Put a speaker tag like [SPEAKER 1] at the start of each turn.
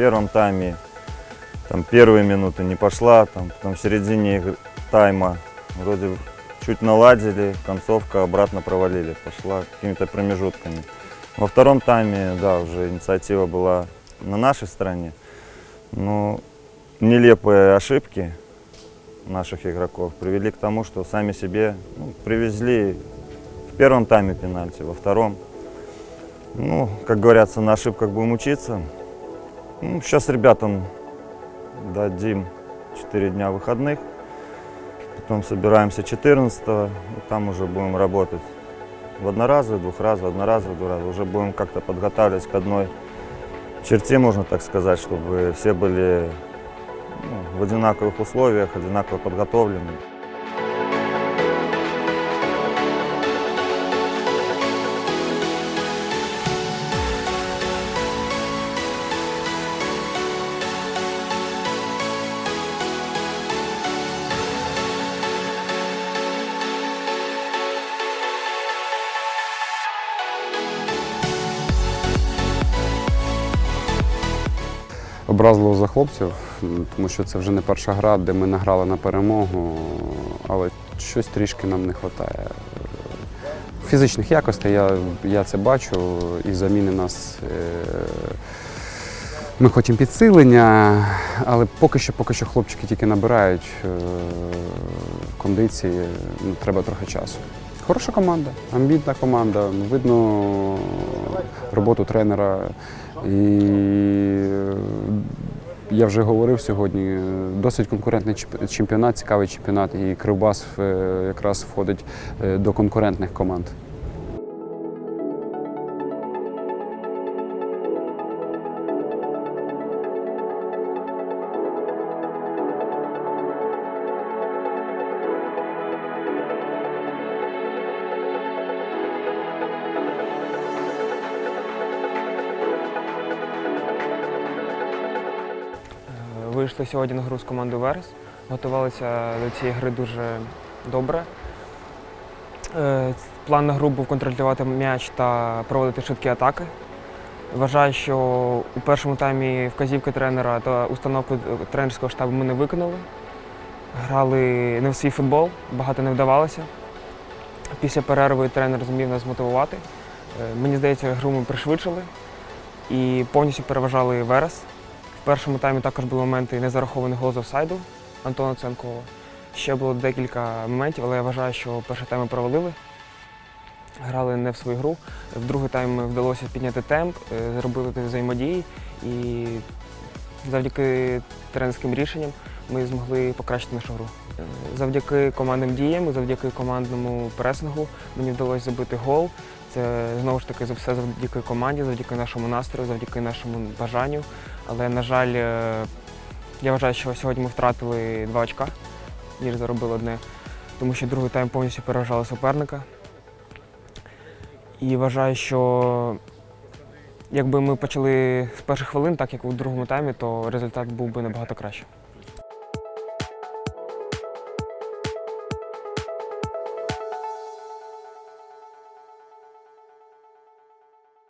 [SPEAKER 1] первом тайме там первые минуты не пошла, там, потом в середине тайма вроде чуть наладили, концовка обратно провалили, пошла какими-то промежутками. Во втором тайме, да, уже инициатива была на нашей стороне, но нелепые ошибки наших игроков привели к тому, что сами себе ну, привезли в первом тайме пенальти, во втором. Ну, как говорится, на ошибках будем учиться. Ну, сейчас ребятам дадим 4 дня выходных. Потом собираемся 14 и там уже будем работать в одноразовый, двухразовый, одноразовый, двуразовый. Уже будем как-то подготавливать к одной черте, можно так сказать, чтобы все были ну, в одинаковых условиях, одинаково подготовлены.
[SPEAKER 2] Образливо за хлопців, тому що це вже не перша гра, де ми награли на перемогу, але щось трішки нам не вистачає. Фізичних якостей я, я це бачу, і заміни нас. е, Ми хочемо підсилення, але поки що, поки що хлопчики тільки набирають е, кондиції, ну, треба трохи часу. Хороша команда, амбітна команда. Видно роботу тренера. І е, я вже говорив сьогодні, досить конкурентний чемпіонат, цікавий чемпіонат, і Кривбас е, якраз входить е, до конкурентних команд.
[SPEAKER 3] Вийшли сьогодні на гру з командою Верес. Готувалися до цієї гри дуже добре. Е, План на гру був контролювати м'яч та проводити швидкі атаки. Вважаю, що у першому таймі вказівки тренера та установку тренерського штабу ми не виконали. Грали не в свій футбол, багато не вдавалося. Після перерви тренер зумів нас мотивувати. Е, Мені здається, гру ми пришвидшили і повністю переважали Верес. В першому таймі також були моменти незарахований гол з офсайду Антона Ценкова. Ще було декілька моментів, але я вважаю, що перший тайм ми провалили. Грали не в свою гру. В другий тайм вдалося підняти темп, е, зробити взаємодії і завдяки тренерським рішенням ми змогли покращити нашу гру. Е, Завдяки командним діям, завдяки командному пресингу мені вдалося забити гол. Це знову ж таки за все завдяки команді, завдяки нашому настрою, завдяки нашому бажанню. Але, на жаль, е, я вважаю, що сьогодні ми втратили два очка, ніж заробили одне, тому що другий тайм повністю переважали суперника. І вважаю, що якби ми почали з перших хвилин, так як у другому таймі, то результат був би набагато краще.